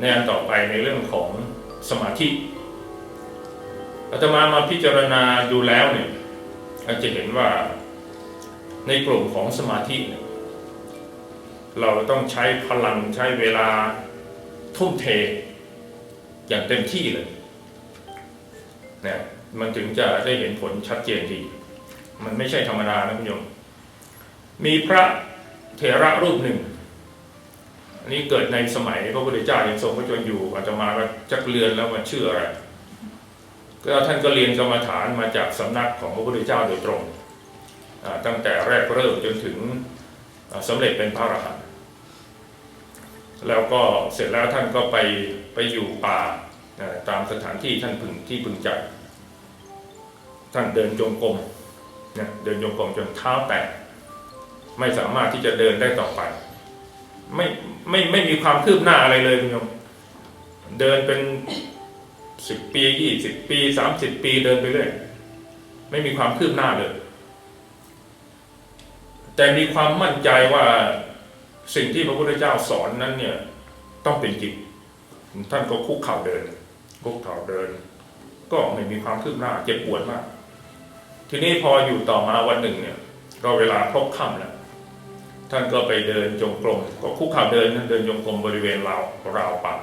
ในอันต่อไปในเรื่องของสมาธิอาตมามาพิจารณาดูแล้วเนี่ยอาจจะเห็นว่าในกลุ่มของสมาธิเนี่ยเราต้องใช้พลังใช้เวลาทุ่มเทอย่างเต็มที่เลยเนี่ยมันถึงจะได้เห็นผลชัดเจนดี มันไม่ใช่ธรรมดานะคุณโยม มีพระเถระรูปหนึ่ง นี้เกิดในสมัยพระพุทธเจ้ายังทรงพระชนม์อยู่อาตมาก็จักเรือนแล้วมันชื่ออะไรก็ท่านก็เรียนกรรมฐานมาจากสำนักของพระพุทธเจ้าโดยตรง ตั้งแต่แรกเริ่มจนถึงอ่าสำเร็จเป็นพระอรหันต์แล้วก็เสร็จแล้วท่านก็ไปไปอยู่ป่าตามสถานที่ท่านพึงที่พึงใจ ท่านเดินจงกรมเนี่ยเดินจงกรมจนเท้าแตกไม่สามารถที่จะเดินได้ต่อไป ไม่ไม่ไม่มีความคืบหน้าอะไรเลยคุณโยมเดินเป็นสิบปียี่สิบปีสามสิบปีเดินไปเรื่อยไม่มีความคืบหน้าเลย แต่มีความมั่นใจว่าสิ่งที่พระพุทธเจ้าสอนนั้นเนี่ย ต้องเป็นจริงท่านก็คุกเข่าเดิน คุกเข่าเดิน ก็ไม่มีความคืบหน้าเจ็บปวดมาก ทีนี้พออยู่ต่อมาวันหนึ่งเนี่ย ก็เวลาพบค่ำแล้ว ท่านก็ไปเดินจงกรมก็คุกเข่าเดินท่านเดินจงกรมบริเวณราวราวป่า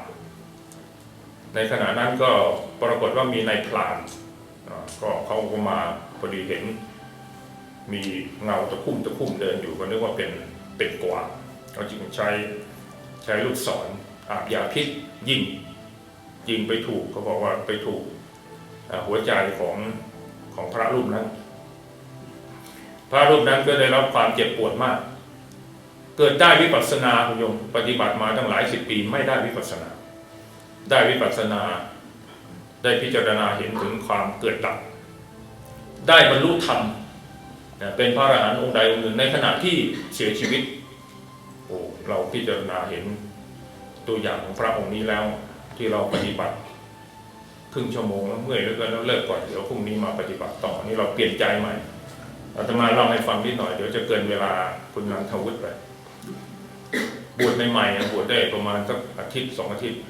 ในขณะนั้นก็ปรากฏว่ามีนายพลานก็เขาก็มาพอดีเห็น มีเงาตะคุ่มตะคุ่มเดินอยู่ก็นึกว่าเป็นเป็นกวางเขาจึงใช้ใช้ลูกศรอาบยาพิษยิงยิงไปถูกเขาบอกว่าไปถูกหัวใจของของพระรูปนั้น พระรูปนั้นก็ได้รับความเจ็บปวดมาก เกิดได้วิปัสสนาคุณโยมปฏิบัติมาตั้งหลายสิบปีไม่ได้วิปัสสนา ได้วิปัสสนา ได้พิจารณาเห็นถึงความเกิดดับ ได้บรรลุธรรมเป็นพระอรหันต์องค์ใดองค์หนึ่งในขณะที่เสียชีวิตโอ้เราพิจารณาเห็นตัวอย่างของพระองค์นี้แล้วที่เราปฏิบัติครึ่งชั่วโมงแล้วเมื่อยแล้วก็เลิกก่อนเดี๋ยวพรุ่งนี้มาปฏิบัติต่อนี่เราเปลี่ยนใจใหม่อาตมาเล่าให้ฟังนิดหน่อยเดี๋ยวจะเกินเวลาคุณนันทวุฒิไป บวชใหม่ๆอะบวชได้ประมาณสักอาทิตย์สองอาทิตย์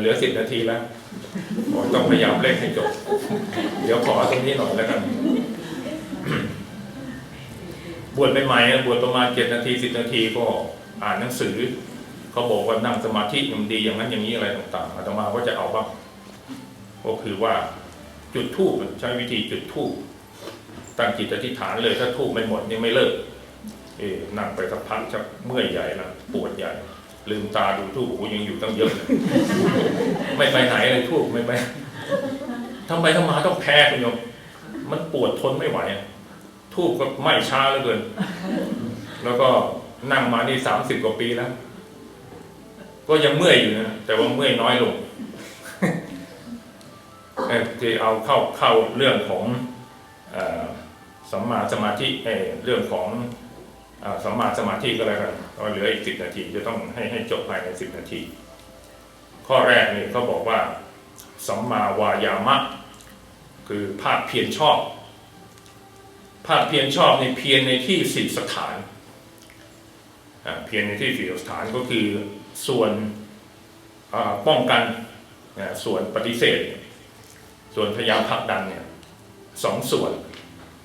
เหลือสิบนาทีแล้วต้องพยายามเร่งให้จบ เดี๋ยวขอตรงนี้หน่อยแล้วกัน บวชใหม่ๆอะบวชประมาณเจ็ดนาทีสิบนาทีก็อ่านหนังสือเขาบอกว่านั่งสมาธิมันดีอย่างนั้นอย่างนี้อะไรต่างๆอาตมาก็จะเอาบ้างก็คือว่าจุดทูบใช้วิธีจุดทูบตั้งจิตอธิษฐานเลยถ้าทูบไม่หมดนี่ไม่เลิก เอ๊นั่งไปสักพักชักเมื่อยใหญ่ล้วปวดใหญ่ ลืมตาดูทูบโอ้ยังอยู่ตั้งเยอะเลยไม่ไปไหนเลยทูบไม่ไปทำไมทำมาต้องแพ้คุณโยมมันปวดทนไม่ไหวอะทูบก็ไหม้ช้าเหลือเกิน แล้วก็นั่งมานี่สามสิบกว่าปีแล้ว ก็ยังเมื่อยอยู่นะแต่ว่าเมื่อยน้อยลงเอ่อที่เอาเข้าเข้าเรื่องของอสัมมาสมาธิเอ่อเรื่องของ สัมมาสมาธิก็แล้วกันก็เหลืออีกสิบนาทีจะต้องให้ให้จบภายในสิบนาที ข้อแรกนี่เขาบอกว่าสัมมาวายามะ คือภาคเพียรชอบ ภาคเพียรชอบในเพียรในที่สิบสถานเพียรในที่สิบสถานก็คือส่วนป้องกันส่วนปฏิเสธ ส่วนพยายามผลักดันเนี่ยสองส่วน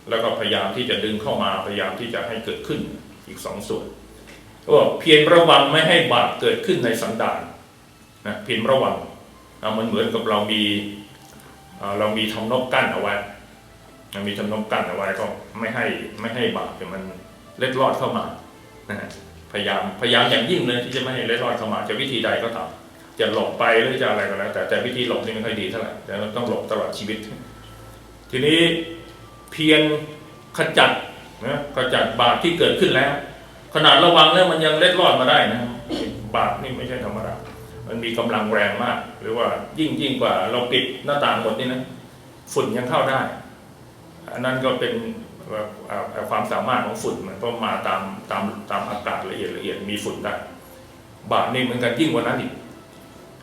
แล้วก็พยายามที่จะดึงเข้ามาพยายามที่จะให้เกิดขึ้น อีกสองส่วนก็บอกเพียรระวังไม่ให้บาปเกิดขึ้นในสันดานนะเพียรระวังอะมันเหมือนกับเรามีเรามีทำนกกั้นเอาไว้เรามีทำนกกั้นเอาไว้ก็ไม่ให้ไม่ให้บาปเนี่ยมันเล็ดลอดเข้ามานะพยายามพยายามอย่างยิ่งเลยที่จะไม่ให้เล็ดลอดเข้ามาจะวิธีใดก็ตามจะหลบไปหรือจะอะไรก็แล้วแต่แต่วิธีหลบนี่ไม่ค่อยดีเท่าไหร่แต่เราต้องหลบตลอดชีวิต ทีนี้เพียรขจัดนะขจัดบาปที่เกิดขึ้นแล้ว ขนาดระวังแล้วมันยังเล็ดรอดมาได้นะบาปนี่ไม่ใช่ธรรมดามันมีกำลังแรงมาก หรือว่ายิ่งยิ่งกว่าเราปิดหน้าต่างหมดนี่นะฝุ่นยังเข้าได้ อันนั้นก็เป็นความสามารถของฝุ่นมันเพราะมาตามตามตามอากาศละเอียดละเอียดมีฝุ่นได้ บาปนี่เหมือนกันยิ่งกว่านั้นอีก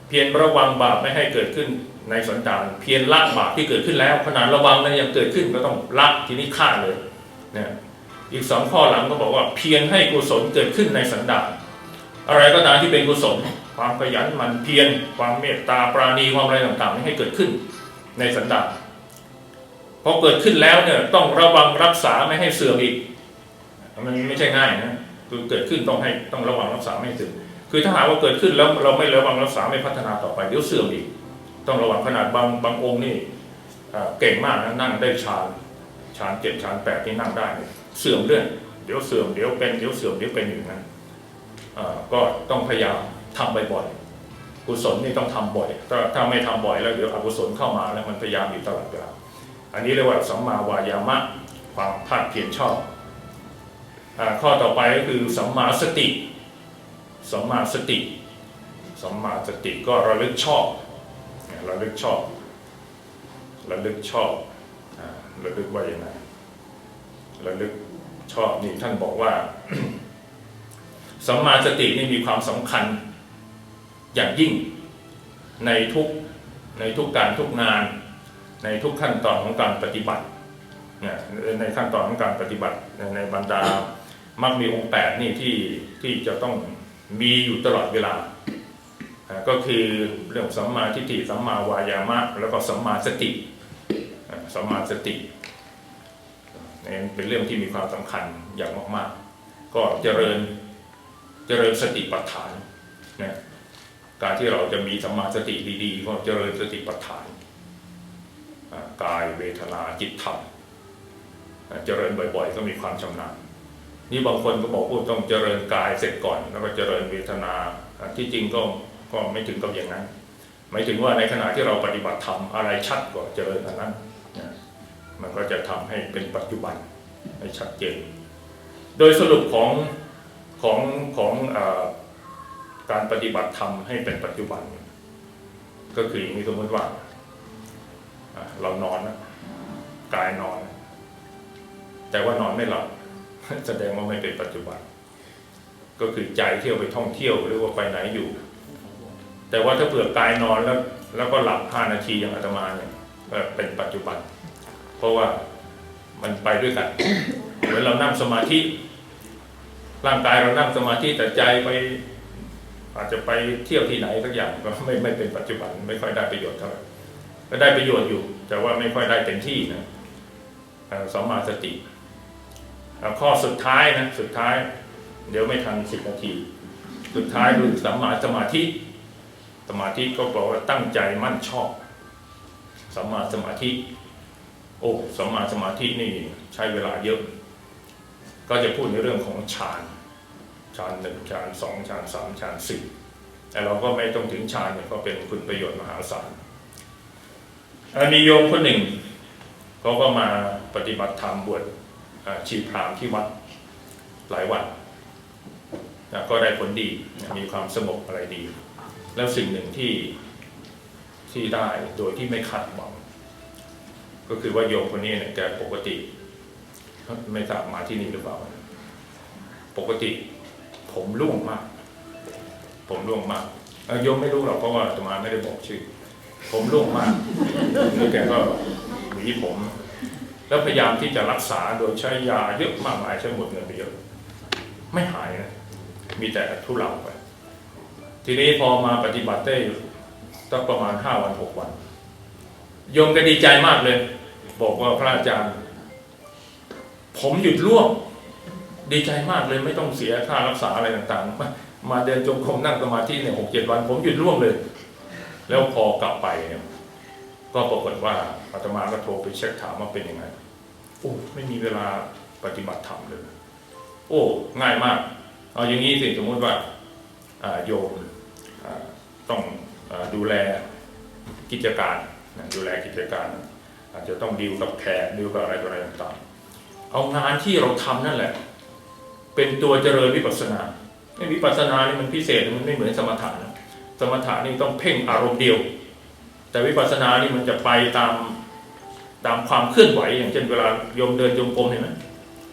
เพียรระวังบาปไม่ให้เกิดขึ้นในสันดานเพียรละบาปที่เกิดขึ้นแล้วขนาดระวังแล้วยังเกิดขึ้นก็ต้องละทีนี้ฆ่าเลยเนี่ย อีกสองข้อหลังก็บอกว่าเพียรให้กุศลเกิดขึ้นในสันดานอะไรก็ตามที่เป็นกุศล ความขยันหมั่นเพียรความเมตตาปราณีความอะไรต่างๆ ให้เกิดขึ้นในสันดานพอเกิดขึ้นแล้วเนี่ยต้องระวังรักษาไม่ให้เสื่อมอีก มันไม่ใช่ง่ายนะคือเกิดขึ้นต้องให้ต้องระวังรักษาไม่เสื่อมคือถ้าหากว่าเกิดขึ้นแล้วเราไม่ระวังรักษาไม่พัฒนาต่อไปเดี๋ยวเสื่อมอีก ต้องระวังขนาดบางบางองค์นี่เก่งมากนะนั่งได้ฌานฌานเจ็ดฌานแปดที่นั่งได้ เสื่อมเรื่อยเดี๋ยวเสื่อมเดี๋ยวเป็นเดี๋ยวเสื่อมเดี๋ยวเป็นอยู่งนั้นก็ต้องพยายามทำบ่อยๆกุศลนี่ต้องทำบ่อยถ้าถ้าไม่ทำบ่อยแล้วเดี๋ยวอกุศลเข้ามาแล้วมันพยายามอยู่ตลอดเวลาอันนี้เรียกว่าสัมมาวายามะความภาคเพียรชอบอข้อต่อไปก็คือสัมมาสติสัมมาสติสัมมาสติก็ระลึกชอบระลึกชอบระลึกชอบอระลึกว่าอย่างไรระลึก ชอบนี่ท่านบอกว่าสัมมาสตินี่มีความสำคัญอย่างยิ่งในทุกในทุกการทุกงาน ในทุกขั้นตอนของการปฏิบัติเนี่ยในขั้นตอนของการปฏิบัติในบรรดามักมีองค์แปดนี่ที่ที่จะต้องมีอยู่ตลอดเวลา ก็คือเรื่องสัมมาทิฏฐิสัมมาวายามะ แล้วก็สัมมาสติสัมมาสติ นี่เป็นเรื่องที่มีความสำคัญอย่างมากๆ ก็เจริญเจริญสติปัฏฐานนะการที่เราจะมีสัมมาสติดีๆ ก็เจริญสติปัฏฐานกายเวทนาจิตธรรมเจริญบ่อยๆ ก็มีความชำนาญนี่บางคนก็บอกว่าต้องเจริญกายเสร็จก่อน แล้วก็เจริญเวทนาที่จริงก็ก็ไม่ถึงกับอย่างนั้น หมายถึงว่าในขณะที่เราปฏิบัติธรรมอะไรชัดกว่าเจริญอันนั้น มันก็จะทำให้เป็นปัจจุบันให้ชัดเจน โดยสรุปของของของอการปฏิบัติธรรมให้เป็นปัจจุบัน ก็คืออย่างนี้สมมติว่าเรานอนกายนอน แต่ว่านอนไม่หลับแสดงว่าไม่เป็นปัจจุบัน ก็คือใจเที่ยวไปท่องเที่ยวหรือว่าไปไหนอยู่ แต่ว่าถ้าเผื่อกายนอนแล้ว แล้วก็หลับห้านาทีอย่างอาตมาเนี่ยเป็นปัจจุบัน เพราะว่ามันไปด้วยกันเหมือนเรานั่งสมาธิร่างกายเรานั่งสมาธิแต่ใจไป อาจจะไปเที่ยวที่ไหนสักอย่างก็ไม่ไม่เป็นปัจจุบันไม่ค่อยได้ประโยชน์เท่าไหร่ก็ได้ประโยชน์อยู่ แต่ว่าไม่ค่อยได้เต็มที่นะสัมมาสติข้อสุดท้ายนะสุดท้าย เดี๋ยวไม่ทันสิบนาที สุดท้ายคือสัมมาสมาธิสมาธิก็บอกว่าตั้งใจมั่นชอบสัมมาสมาธิ โอ้สมาสมาธินี่ใช้เวลาเยอะ ก็จะพูดในเรื่องของฌานฌานหนึ่งฌานสองฌานสามฌานสี่แต่เราก็ไม่ต้องถึงฌานเนี่ยก็เป็นคุณประโยชน์มหาศาลมีโยมคนหนึ่งเขาก็มาปฏิบัติธรรมบวชชีพรามที่วัดหลายวันก็ได้ผลดีมีความสงบอะไรดี แล้วสิ่งหนึ่งที่ที่ได้โดยที่ไม่คาดหวัง ก็คือว่าโยมคนนี้เนี่ยแกปกติ ไม่ทราบมาที่นี่หรือเปล่า ปกติ ผมร่วงมาก ผมร่วงมากโยมไม่รู้หรอกเพราะว่าอาตมาไม่ได้บอกชื่อ ผมร่วงมากแล้วแกก็หวีผม แล้วพยายามที่จะรักษาโดยใช้ยาเยอะมากมายใช้หมดเงินไปเยอะไม่หายนะมีแต่ทุเลาไป ทีนี้พอมาปฏิบัติได้ตั้งประมาณห้าวันหกวันโยมก็ดีใจมากเลย บอกว่าพระอาจารย์ ผมหยุดร่วงดีใจมากเลยไม่ต้องเสียค่ารักษาอะไรต่างๆ มามาเดินจงกรมนั่งสมาธิเนี่ยหกเจ็ดวัน ผมหยุดร่วงเลย แล้วพอกลับไปเนี่ยก็ปรากฏว่าอาตมาก็โทรไปเช็คถามว่าเป็นยังไงโอ้ไม่มีเวลาปฏิบัติธรรมเลย โอ้ ง่ายมาก เอาอย่างนี้สิสมมติว่าโยมต้องอดูแลกิจการดูแลกิจการ อาจจะต้องดีลกับแขกดีลกับอะไรต่ออะไรต่างๆ เอางานที่เราทำนั่นแหละ เป็นตัวเจริญวิปัสสนาไอ้วิปัสสนานี่มันพิเศษมันไม่เหมือนสมถะนะสมถะนี่ต้องเพ่งอารมณ์เดียว แต่วิปัสสนานี่มันจะไปตามตามความเคลื่อนไหว อย่างเช่นเวลาโยมเดินโยมกลมเห็นไหม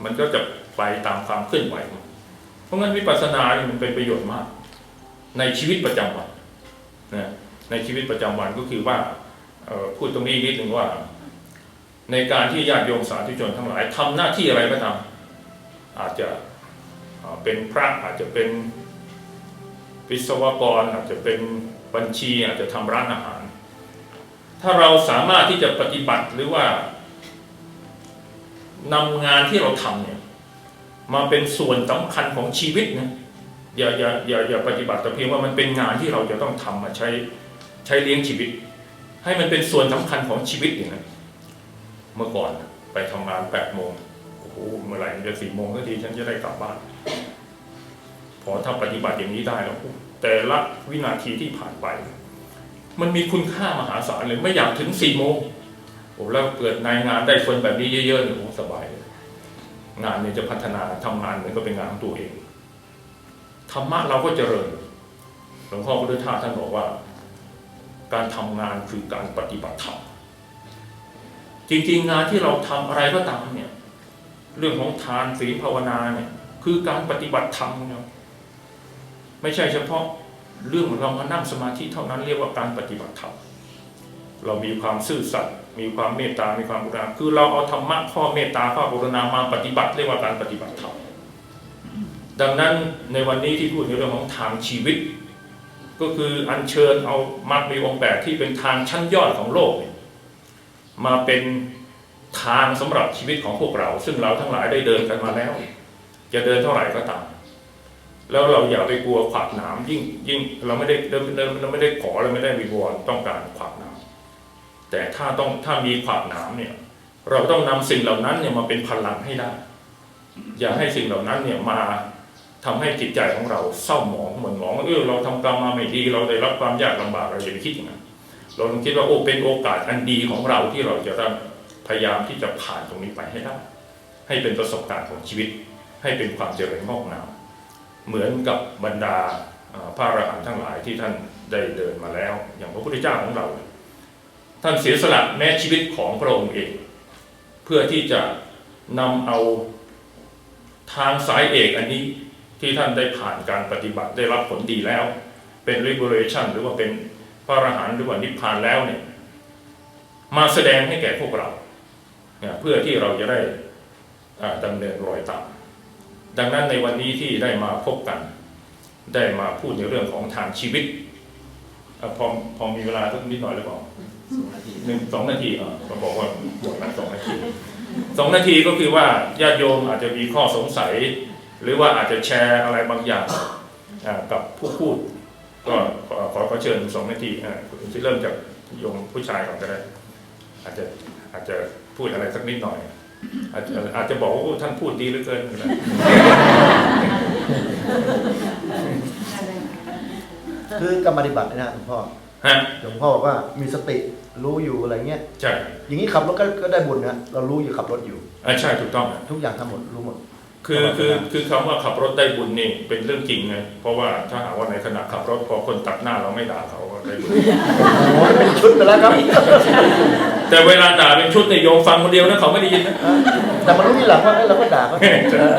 มันก็จะไปตามความเคลื่อนไหว เพราะงั้นวิปัสสนานี่มันเป็นประโยชน์มาก ในชีวิตประจำวันนะในชีวิตประจำวันก็คือว่าพูดตรงนี้นิดหนึ่งว่า ในการที่ญาติโยมสาธุชนทั้งหลายทำหน้าที่อะไรก็ตามอาจจะเป็นพระอาจจะเป็นวิศวกรอาจจะเป็นบัญชีอาจจะทำร้านอาหาร ถ้าเราสามารถที่จะปฏิบัติหรือว่านำงานที่เราทำเนี่ยมาเป็นส่วนสำคัญของชีวิตนะอย่าอย่าอย่าอย่าปฏิบัติแต่เพียงว่ามันเป็นงานที่เราจะต้องทำมาใช้ใช้เลี้ยงชีวิต ให้มันเป็นส่วนสำคัญของชีวิตอย่างนั้น เมื่อก่อนไปทำงานแปดโมงโอ้โหเมื่อไหร่มันจะสี่โมงสักทีฉันจะได้กลับบ้านพอถ้าปฏิบัติอย่างนี้ได้แล้วแต่ละวินาทีที่ผ่านไป มันมีคุณค่ามหาศาลเลยไม่อยากถึงสี่โมงโอ้แล้วเกิดนายงานได้คนแบบนี้เยอะๆเนี่ยโอ้สบายเลยงานเนี่ยจะพัฒนาทำงานเหมือนก็เป็นงานของตัวเองธรรมะเราก็เจริญหลวงพ่อพุทธทาสท่านบอกว่า การทำงานคือการปฏิบัติธรรม จริงๆงานที่เราทำอะไรก็ตามเนี่ย เรื่องของทานศีลภาวนาเนี่ย คือการปฏิบัติธรรมนะไม่ใช่เฉพาะเรื่องเรามานั่งสมาธิเท่านั้นเรียกว่าการปฏิบัติธรรมเรามีความซื่อสัตย์มีความเมตตา มีความกรุณา คือเราเอาธรรมะข้อเมตตาข้อกรุณามาปฏิบัติเรียกว่าการปฏิบัติธรรม ดังนั้นในวันนี้ที่พูดในเรื่องของทางชีวิต ก็คืออัญเชิญเอามรรคมีองค์แปดที่เป็นทางชั้นยอดของโลกเนี่ย มาเป็นทางสำหรับชีวิตของพวกเรา ซึ่งเราทั้งหลายได้เดินกันมาแล้ว จะเดินเท่าไหร่ก็ตาม แล้วเราอย่าไปกลัวขวากหนามยิ่งยิ่งเราไม่ได้เดินเราไม่ได้ขอเราไม่ได้วิวอนต้องการขวากหนามแต่ถ้าต้องถ้ามีขวากหนามเนี่ย เราต้องนำสิ่งเหล่านั้นเนี่ยมาเป็นพลังให้ได้ อย่าให้สิ่งเหล่านั้นเนี่ยมาทำให้จิตใจของเราเศร้าหมองเหมือนหมองเออเราทำกรรมมาไม่ดี เราได้รับความยากลำบากเราอย่าไปคิดอย่างนั้น เราต้องคิดว่าโอ้เป็นโอกาสอันดีของเราที่เราจะต้องพยายามที่จะผ่านตรงนี้ไปให้ได้ให้เป็นประสบการณ์ของชีวิต ให้เป็นความเจริญงอกงามเหมือนกับบรรดาพระอรหันต์ทั้งหลายที่ท่านได้เดินมาแล้ว อย่างพระพุทธเจ้าของเรา ท่านเสียสละแม้ชีวิตของพระองค์เอง เพื่อที่จะนำเอาทางสายเอกอันนี้ที่ท่านได้ผ่านการปฏิบัติได้รับผลดีแล้ว เป็น liberation หรือว่าเป็น พระอรหันต์หรือว่านิพพานแล้วเนี่ยมาแสดงให้แก่พวกเราเนี่ยเพื่อที่เราจะได้อ่าดำเนินรอยตามดังนั้นในวันนี้ที่ได้มาพบกัน ได้มาพูดในเรื่องของทางชีวิตอะพอพอมีเวลาสักนิดหน่อยหรือเปล่าหนึ่งสองนาทีอะก็บอกว่าบวกกันสองนาทีสองนาทีก็คือว่าญาติโยมอาจจะมีข้อสงสัย หรือว่าอาจจะแชร์อะไรบางอย่างอ่ากับผู้พูด ก็ขอขอขอเชิญสองนาทีอ่าคุณที่เริ่มจากโยมผู้ชายก่อนก็ได้อาจจะอาจจะพูดอะไรสักนิดหน่อย อาจจะอาจจะบอกว่าโอ้ท่านพูดดีเหลือเกินก็ได้คือการปฏิบัตินะหลวงพ่อฮะหลวงพ่อบอกว่ามีสติรู้อยู่อะไรเงี้ยใช่อย่างนี้ขับรถก็ก็ได้บุญนะเรารู้อยู่ขับรถอยู่อ่าใช่ถูกต้องทุกอย่างทำหมดรู้หมด คือคือคือคำว่าขับรถได้บุญนี่เป็นเรื่องจริงนะเพราะว่าถ้าหากว่าในขณะขับรถพอคนตัดหน้าเราไม่ด่าเขาก็ได้บุญโอ้โหเป็นชุดไปแล้วครับ แต่เวลาด่าเป็นชุดในยโยมฟังคนเดียวนะเขาไม่ได้ยินนะแต่มารู้ทีหลังว่าเอ้ยเราก็ด่าเขาเออ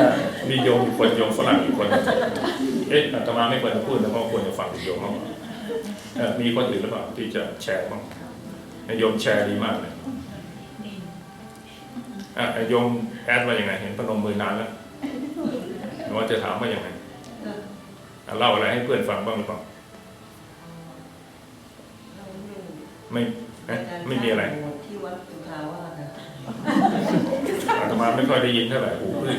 มีโยมอีกคนโยมฝรั่งอีกคนเอ๊ะอาตมาไม่ควรจะพูดนะเพราะควรจะฟังโยมมากกว่าเอ่อมีคนอื่นหรือเปล่าที่จะแชร์บ้างโยมแชร์ดีมากเลยอะโยมแอดว่ายังไงเห็นพนมมือนานแล้ว หรือว่าจะถามว่ายังไงอะเล่าอะไรให้เพื่อนฟังบ้างหรือเปล่าไม่เอ๊ะไม่มีอะไรที่วัดสุทาวาสนะอาตมาไม่ค่อยได้ยินเท่าไหร่หูพึ่ง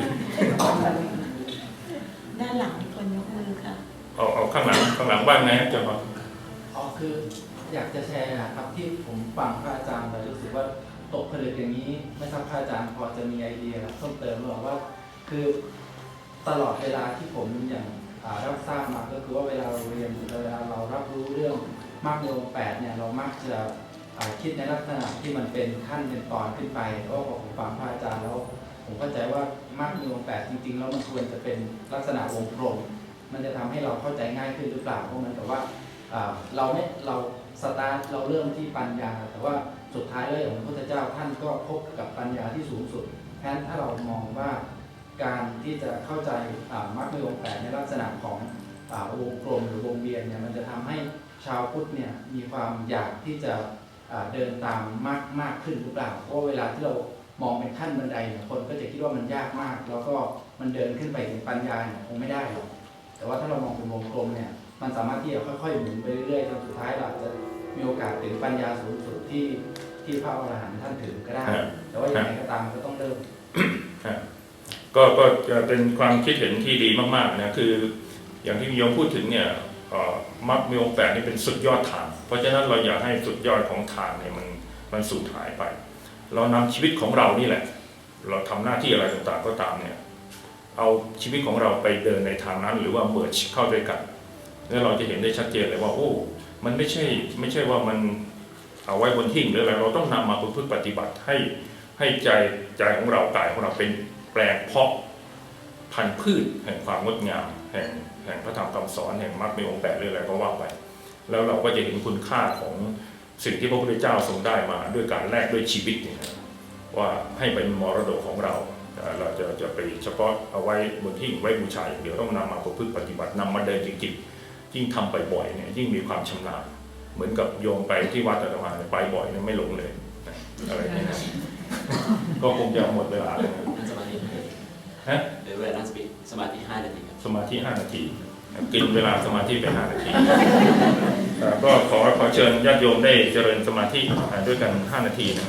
ด้านหลังมีคนยกมือค่ะเอาเอาข้างหลังข้างหลังบ้างไงฮะเจ้าพ่ออ๋อคือ อยากจะแชร์นะครับที่ผมฟังพระอาจารย์ไปรู้สึกว่าตกผลึกอย่างนี้ไม่ทราบพระอาจารย์พอจะมีไอเดียเพิ่มเติมหรือเปล่าว่า คือ ตลอดเวลาที่ผมอย่างรับทราบมาก็คือว่าเวลาเราเรียนเวลาเรารับรู้เรื่องมรรคในองค์แปดเนี่ยเรามักจะคิดในลักษณะที่มันเป็นขั้นเป็นตอนขึ้นไปเพราะว่าผมฟังพระอาจารย์แล้วผมเข้าใจว่ามรรคในองค์แปดจริง ๆ แล้วมันควรจะเป็นลักษณะวงกลมมันจะทำให้เราเข้าใจง่ายขึ้นหรือเปล่าเพราะมันแต่ว่าอ่าเราไม่เราสตาร์ทเราเริ่มที่ปัญญา แต่ว่าสุดท้ายแล้วอย่างพระพุทธเจ้าท่านก็พบกับปัญญาที่สูงสุดฉะนั้นถ้าเรามองว่า การที่จะเข้าใจอ่ามรรคในองค์แปดในลักษณะของอาวงกลมหรือวงเวียนเนี่ยมันจะทำให้ชาวพุทธเนี่ยมีความอยากที่จะอ่าเดินตามมากมากขึ้นหรือเปล่าเพราะว่าเวลาที่เรามองเป็นขั้นบันไดเนี่ยคนก็จะคิดว่ามันยากมาก แล้วก็มันเดินขึ้นไปถึงปัญญาเนี่ยคงไม่ได้หรอกแต่ว่าถ้าเรามองเป็นวงกลมเนี่ยมันสามารถที่จะค่อยๆหมุนไปเรื่อยๆจนสุดท้ายเราอาจจะมีโอกาสถึงปัญญาสูงสุดที่ที่พระอรหันต์ท่านถึงก็ได้ครับแต่ว่าอย่างไรก็ตามก็ต้องเริ่ม ก็ก็จะเป็นความคิดเห็นที่ดีมากๆนะคือ อย่างที่โยมพูดถึงเนี่ยมรรคมีองแปดนี่เป็นสุดยอดทางเพราะฉะนั้นเราอยากให้สุดยอดของทางเนี่ยมันมันสูญหายไป เรานำชีวิตของเรานี่แหละ เราทำหน้าที่อะไรต่างๆก็ตามเนี่ยเอาชีวิตของเราไปเดินในทางนั้นหรือว่าเมิร์เข้าด้วยกันแล้วเราจะเห็นได้ชัดเจนเลยว่า โอ้ มันไม่ใช่ไม่ใช่ว่ามันเอาไว้บนหิ้งหรืออะไรเราต้องนำมาประพฤติปฏิบัติให้ให้ใจใจของเรากายของเราเป็น ปลงเพาะพันธุ์พืชแห่งความงดงาม แห่งแห่งพระธรรมคำสอนแห่งมรรคมีองค์แปดหรืออะไรก็ว่าไป แล้วเราก็จะเห็นคุณค่าของสิ่งที่พระพุทธเจ้าทรงได้มาด้วยการแลกด้วยชีวิตเนี่ยนะว่าให้เป็นมรดกของเรา เราจะจะไปเฉพาะเอาไว้บนที่ไว้บูชาอย่างเดียวต้องนำมาประพฤติปฏิบัตินำมาเดินจริงๆยิ่งทำไปบ่อยเนี่ยยิ่งมีความชำนาญ เหมือนกับโยมไปที่วัดอาตมาเนี่ยไปบ่อยเนี่ยไม่หลงเลยนะอะไรเนี่ยก็คงจะหมดเวลาเลย ฮะเดี๋ยวเวลานั่งสมาธิ5นาทีครับสมาธิ5นาทีกินเวลาสมาธิไป5นาทีเอ่อก็ขอขอเชิญญาติโยมได้เจริญสมาธิอ่าด้วยกัน5นาทีนะ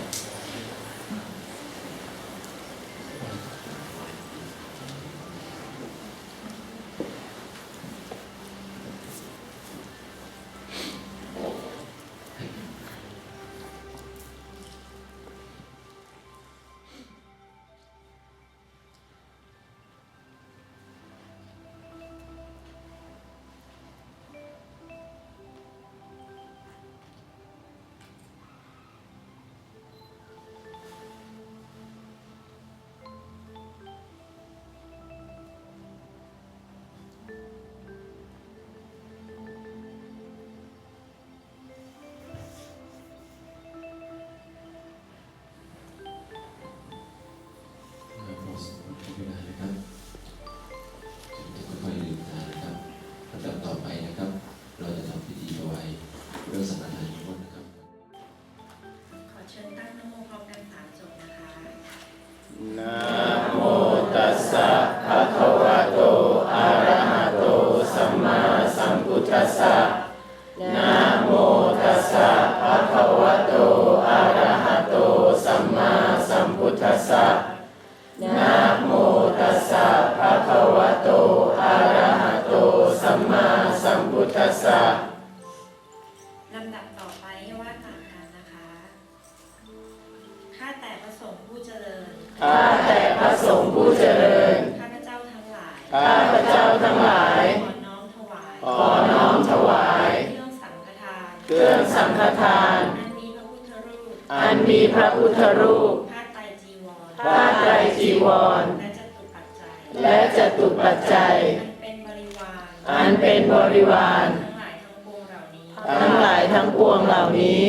ฆทาน อันมีพระพุทธรูปอันมีพระพุทธรูปผ้าไตรจีวรผ้าไตรจีวร และจตุปัจจัยและจตุปัจจัย อันเป็นบริวารอันเป็นบริวาร ทั้งหลายทั้งปวงเหล่านี้ ทั้งหลายทั้งปวงเหล่านี้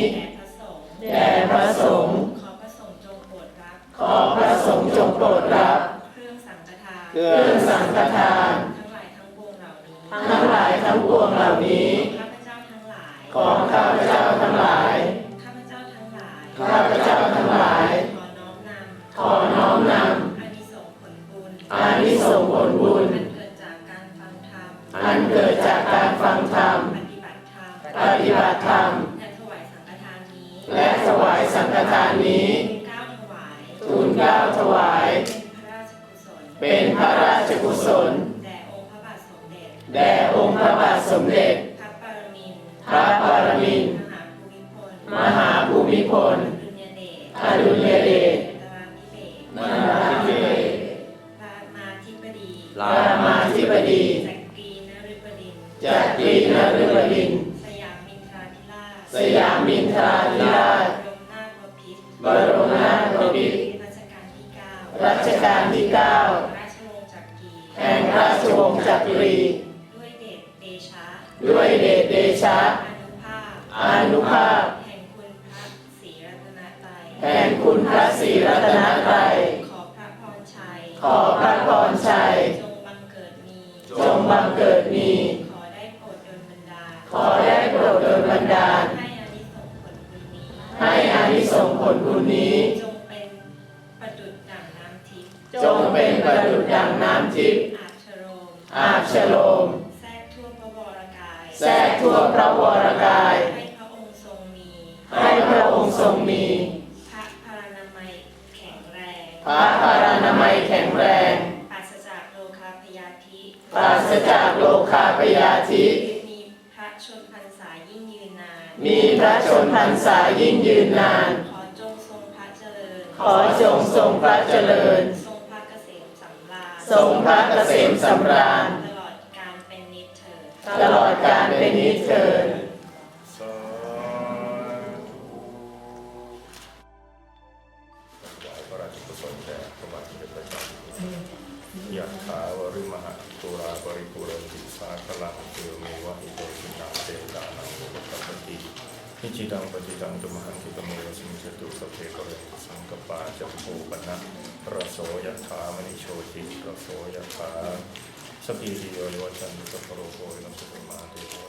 แด่พระสงฆ์แด่พระสงฆ์ ขอพระสงฆ์จงโปรดรับ ขอพระสงฆ์จงโปรดรับ เครื่องสังฆทาน เครื่องสังฆทาน ทั้งหลายทั้งปวงเหล่านี้ ทั้งหลายทั้งปวงเหล่านี้ข้ ของข้าพเจ้าทั้งหลาย ข้าพเจ้าทั้งหลาย ข้าพเจ้าทั้งหลาย สยามมินทราธิราชบรมนาถบพิตรบรมนาถบพิตรรัชกาลที่เก้ารัชกาลที่เก้าราชวงศ์จักรีแห่งราชวงศ์จักรี ด้วยเดชเดชะด้วยเดชเดชะอนุภาพอานุภาพแห่งคุณพระศรีรัตนตรัยแห่งคุณพระศรีรัตนตรัยขอพระพรชัยขอพระพรชัยจงบังเกิดมี ขอได้โปรดโดยบันดาล ให้อานิสงส์ผลบุญนี้ ให้อานิสงส์ผลบุญนี้ จงเป็นประดุจดั่งน้ำทิพย์จงเป็นประดุจดังน้ำทิพย์อาบชโรมอาบฉโลม แทรกทั่วพระวรกาย แทรกทั่วพระวรกาย ให้พระองค์ทรงมี ให้พระองค์ทรงมี พระพรานามัยแข็งแรง พระพารานามัยแข็งแรง ปราศจากโลคาพยาธิ ปราศจากโลคาพยาธิมีพระชนพรรษายิ่งยืนนาน มีพระชนพรรษายิ่งยืนนาน ขอจงทรงพระเจริญ ขอจงทรงพระเจริญ ทรงพระเกษมสำราญทรงพระเกษมสำราญ ตลอดการเป็นนิจเถิดตลอดการเป็นนิจเทินสาธุพระราชกุศลแด่พระบาทสมเด็จพระเจ้าอยู่หัวยะถาวริมหาตุราบริปุเรนติสาคลังเทวเมวะอิโตชินาเตตานังอุปกัปปติ พิจิตังปจิตังตุมหังคิปะเมวะสิมิจตุสเพกเรสังกปาจัมโพปนะระโสยะถามณิโชติระโสยะถาสปีติโยโยจันตุสพพโรโภวินัสสุมาเตโ